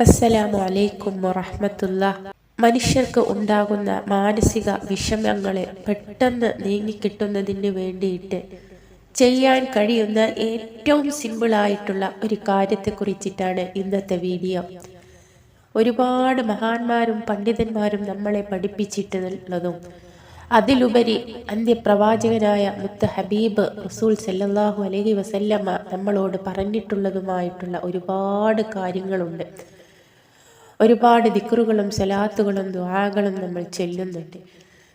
അസ്സലാമു അലൈക്കും വറഹമത്തുള്ള. മനുഷ്യർക്ക് ഉണ്ടാകുന്ന മാനസിക വിഷമങ്ങളെ പെട്ടെന്ന് നീങ്ങിക്കിട്ടുന്നതിന് വേണ്ടിയിട്ട് ചെയ്യാൻ കഴിയുന്ന ഏറ്റവും സിമ്പിളായിട്ടുള്ള ഒരു കാര്യത്തെക്കുറിച്ചിട്ടാണ് ഇന്നത്തെ വീഡിയോ. ഒരുപാട് മഹാന്മാരും പണ്ഡിതന്മാരും നമ്മളെ പഠിപ്പിച്ചിട്ടുള്ളതും അതിലുപരി അന്ത്യപ്രവാചകനായ മുത്ത ഹബീബ് റസൂൽ സല്ലാഹു അലഹി വസല്ലമ്മ നമ്മളോട് പറഞ്ഞിട്ടുള്ളതുമായിട്ടുള്ള ഒരുപാട് കാര്യങ്ങളുണ്ട്. ഒരുപാട് ദിക്കറുകളും സലാത്തുകളും ദ്വാകളും നമ്മൾ ചെല്ലുന്നുണ്ട്.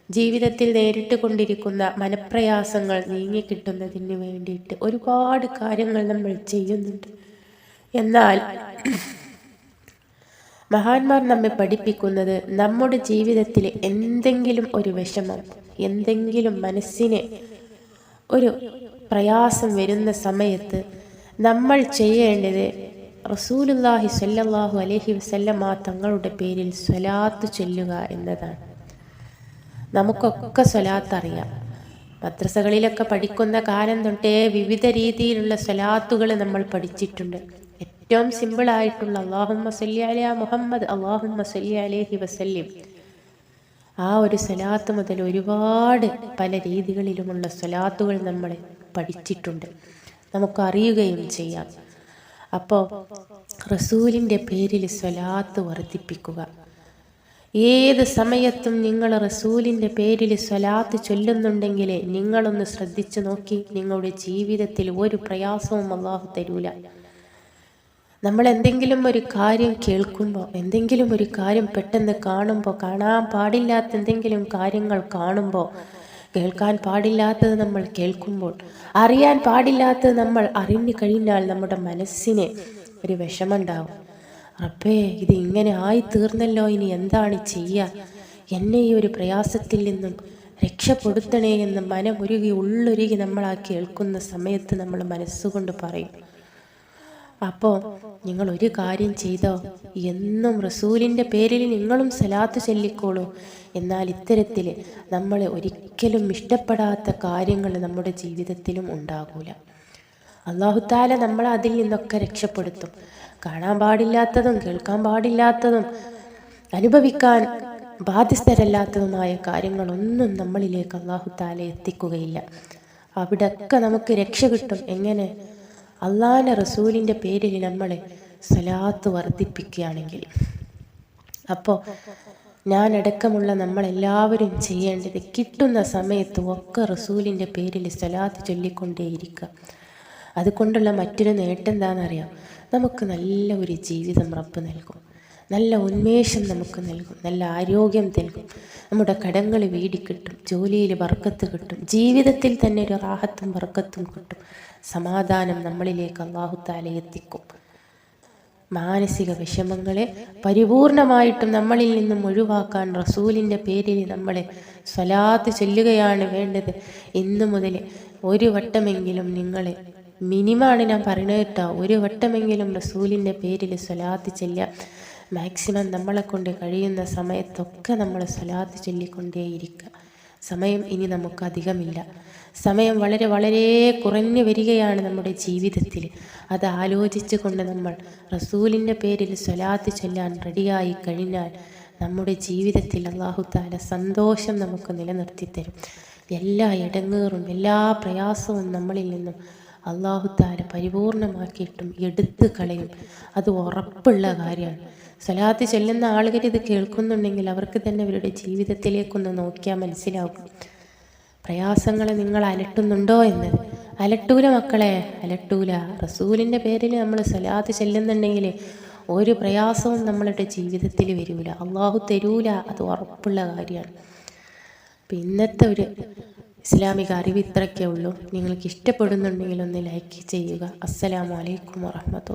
ജീവിതത്തിൽ നേരിട്ട് കൊണ്ടിരിക്കുന്ന മനപ്രയാസങ്ങൾ നീങ്ങിക്കിട്ടുന്നതിന് വേണ്ടിയിട്ട് ഒരുപാട് കാര്യങ്ങൾ നമ്മൾ ചെയ്യുന്നുണ്ട്. എന്നാൽ മഹാന്മാർ നമ്മെ പഠിപ്പിക്കുന്നത് നമ്മുടെ ജീവിതത്തിൽ എന്തെങ്കിലും ഒരു വിഷമം എന്തെങ്കിലും മനസ്സിനെ ഒരു പ്രയാസം വരുന്ന സമയത്ത് നമ്മൾ ചെയ്യേണ്ടത് റസൂലുല്ലാഹി സല്ലല്ലാഹു അലൈഹി വസല്ലമ തങ്ങളുടെ പേരിൽ സ്വലാത്ത് ചൊല്ലുക എന്നതാണ്. നമുക്കൊക്കെ സ്വലാത്ത് അറിയാം മദ്രസകളിലൊക്കെ പഠിക്കുന്ന കാലം തൊട്ടേ വിവിധ രീതിയിലുള്ള സ്വലാത്തുകൾ നമ്മൾ പഠിച്ചിട്ടുണ്ട്. ഏറ്റവും സിമ്പിളായിട്ടുള്ള അള്ളാഹുമ്മ സല്ലി അലിയ മുഹമ്മദ് അള്ളാഹുമ്മ സല്ലി അലൈഹി വസല്ലിം. ആ ഒരു സ്വലാത്ത് മുതൽ ഒരുപാട് പല രീതികളിലുമുള്ള സ്വലാത്തുകൾ നമ്മൾ പഠിച്ചിട്ടുണ്ട്. നമുക്കറിയുകയും ചെയ്യാം. അപ്പോൾ റസൂലിന്റെ പേരിൽ സ്വലാത്ത് വർദ്ധിപ്പിക്കുക. ഏത് സമയത്തും നിങ്ങൾ റസൂലിന്റെ പേരിൽ സ്വലാത്ത് ചൊല്ലുന്നുണ്ടെങ്കിൽ നിങ്ങളൊന്ന് ശ്രദ്ധിച്ചു നോക്കി നിങ്ങളുടെ ജീവിതത്തിൽ ഒരു പ്രയാസവും അള്ളാഹു തരൂല. നമ്മൾ എന്തെങ്കിലും ഒരു കാര്യം കേൾക്കുമ്പോൾ എന്തെങ്കിലും ഒരു കാര്യം പെട്ടെന്ന് കാണുമ്പോൾ കാണാൻ പാടില്ലാത്ത എന്തെങ്കിലും കാര്യങ്ങൾ കാണുമ്പോൾ കേൾക്കാൻ പാടില്ലാത്തത് നമ്മൾ കേൾക്കുമ്പോൾ അറിയാൻ പാടില്ലാത്തത് നമ്മൾ അറിഞ്ഞു കഴിഞ്ഞാൽ നമ്മുടെ മനസ്സിന് ഒരു വിഷമുണ്ടാവും അപ്പേ ഇത് ഇങ്ങനെ ആയി തീർന്നല്ലോ ഇനി എന്താണ് ചെയ്യുക എന്നെ ഈ ഒരു പ്രയാസത്തിൽ നിന്നും രക്ഷപ്പെടുത്തണേ എന്ന് മനമുരുകി ഉള്ളൊരുകി നമ്മൾ ആ കേൾക്കുന്ന സമയത്ത് നമ്മൾ മനസ്സുകൊണ്ട് പറയും. അപ്പോൾ നിങ്ങൾ ഒരു കാര്യം ചെയ്തോ? എന്നും റസൂലിന്റെ പേരിൽ നിങ്ങളും സലാത്ത് ചൊല്ലിക്കോളൂ. എന്നാൽ ഇത്തരത്തിൽ നമ്മൾ ഒരിക്കലും ഇഷ്ടപ്പെടാത്ത കാര്യങ്ങൾ നമ്മുടെ ജീവിതത്തിലും ഉണ്ടാകൂല. അള്ളാഹുത്താല നമ്മളെ അതിൽ നിന്നൊക്കെ രക്ഷപ്പെടുത്തും. കാണാൻ പാടില്ലാത്തതും കേൾക്കാൻ പാടില്ലാത്തതും അനുഭവിക്കാൻ ബാധ്യസ്ഥരല്ലാത്തതുമായ കാര്യങ്ങളൊന്നും നമ്മളിലേക്ക് അള്ളാഹുത്താല എത്തിക്കുകയില്ല. അവിടെയൊക്കെ നമുക്ക് രക്ഷ കിട്ടും. എങ്ങനെ? അള്ളാഹിന്റെ റസൂലിന്റെ പേരിൽ നമ്മൾ സലാത്ത് വർദ്ധിപ്പിക്കുകയാണെങ്കിൽ. അപ്പോൾ ഞാനടക്കമുള്ള നമ്മളെല്ലാവരും ചെയ്യേണ്ടത് കിട്ടുന്ന സമയത്ത് ഒക്കെ റസൂലിന്റെ പേരിൽ സലാത്ത് ചൊല്ലിക്കൊണ്ടേയിരിക്കുക. അതുകൊണ്ടുള്ള മറ്റൊരു നേട്ടം എന്താണെന്നറിയാം? നമുക്ക് നല്ല ഒരു ജീവിതം റബ്ബ് നൽകും. നല്ല ഉന്മേഷം നമുക്ക് നൽകും നല്ല ആരോഗ്യം നൽകും. നമ്മുടെ കടങ്ങൾ വീടിക്കിട്ടും ജോലിയിൽ വർക്കത്ത് കിട്ടും ജീവിതത്തിൽ തന്നെ ഒരു റാഹത്തും വർക്കത്തും കിട്ടും. സമാധാനം നമ്മളിലേക്ക് അള്ളാഹുത്താലെ എത്തിക്കും. മാനസിക വിഷമങ്ങളെ പരിപൂർണമായിട്ടും നമ്മളിൽ നിന്നും ഒഴിവാക്കാൻ റസൂലിന്റെ പേരിൽ നമ്മളെ സ്വലാത്ത് ചൊല്ലുകയാണ് വേണ്ടത്. ഇന്നു മുതൽ ഒരു വട്ടമെങ്കിലും നിങ്ങളെ മിനിമാണ് ഞാൻ പറയുന്നത് കേട്ടോ ഒരു വട്ടമെങ്കിലും റസൂലിന്റെ പേരിൽ സ്വലാത്ത് ചെല്ലുക. മാക്സിമം നമ്മളെ കൊണ്ട് കഴിയുന്ന സമയത്തൊക്കെ നമ്മൾ സ്വലാത്ത് ചൊല്ലിക്കൊണ്ടേയിരിക്കുക സമയം ഇനി നമുക്ക് അധികമില്ല. സമയം വളരെ വളരെ കുറഞ്ഞു വരികയാണ് നമ്മുടെ ജീവിതത്തിൽ. അത് ആലോചിച്ചു കൊണ്ട് നമ്മൾ റസൂലിന്റെ പേരിൽ സ്വലാത്ത് ചൊല്ലാൻ റെഡിയായി കഴിഞ്ഞാൽ നമ്മുടെ ജീവിതത്തിൽ അള്ളാഹുത്താല സന്തോഷം നമുക്ക് നിലനിർത്തി തരും എല്ലാ ഇടങ്ങേറും എല്ലാ പ്രയാസവും നമ്മളിൽ നിന്നും അള്ളാഹുത്താല പരിപൂർണമാക്കിയിട്ടും എടുത്തു കളയും. അത് ഉറപ്പുള്ള കാര്യമാണ്. സ്വലാത്ത് ചെല്ലുന്ന ആളുകൾ ഇത് കേൾക്കുന്നുണ്ടെങ്കിൽ അവർക്ക് തന്നെ അവരുടെ ജീവിതത്തിലേക്കൊന്ന് നോക്കിയാൽ മനസ്സിലാവും. പ്രയാസങ്ങളെ നിങ്ങൾ അലട്ടുന്നുണ്ടോ എന്നത്? അലട്ടൂല മക്കളെ അലട്ടൂല. റസൂലിന്റെ പേരിൽ നമ്മൾ സ്വലാത്ത് ചെല്ലുന്നുണ്ടെങ്കിൽ ഒരു പ്രയാസവും നമ്മളുടെ ജീവിതത്തിൽ വരൂല അള്ളാഹു തരൂല. അത് ഉറപ്പുള്ള കാര്യമാണ്. അപ്പം ഇന്നത്തെ ഒരു ഇസ്ലാമിക അറിവ് ഇത്രയ്ക്കേ ഉള്ളൂ. നിങ്ങൾക്ക് ഇഷ്ടപ്പെടുന്നുണ്ടെങ്കിൽ ഒന്ന് ലൈക്ക് ചെയ്യുക. അസ്സലാമലൈക്കും വാഹമത്തു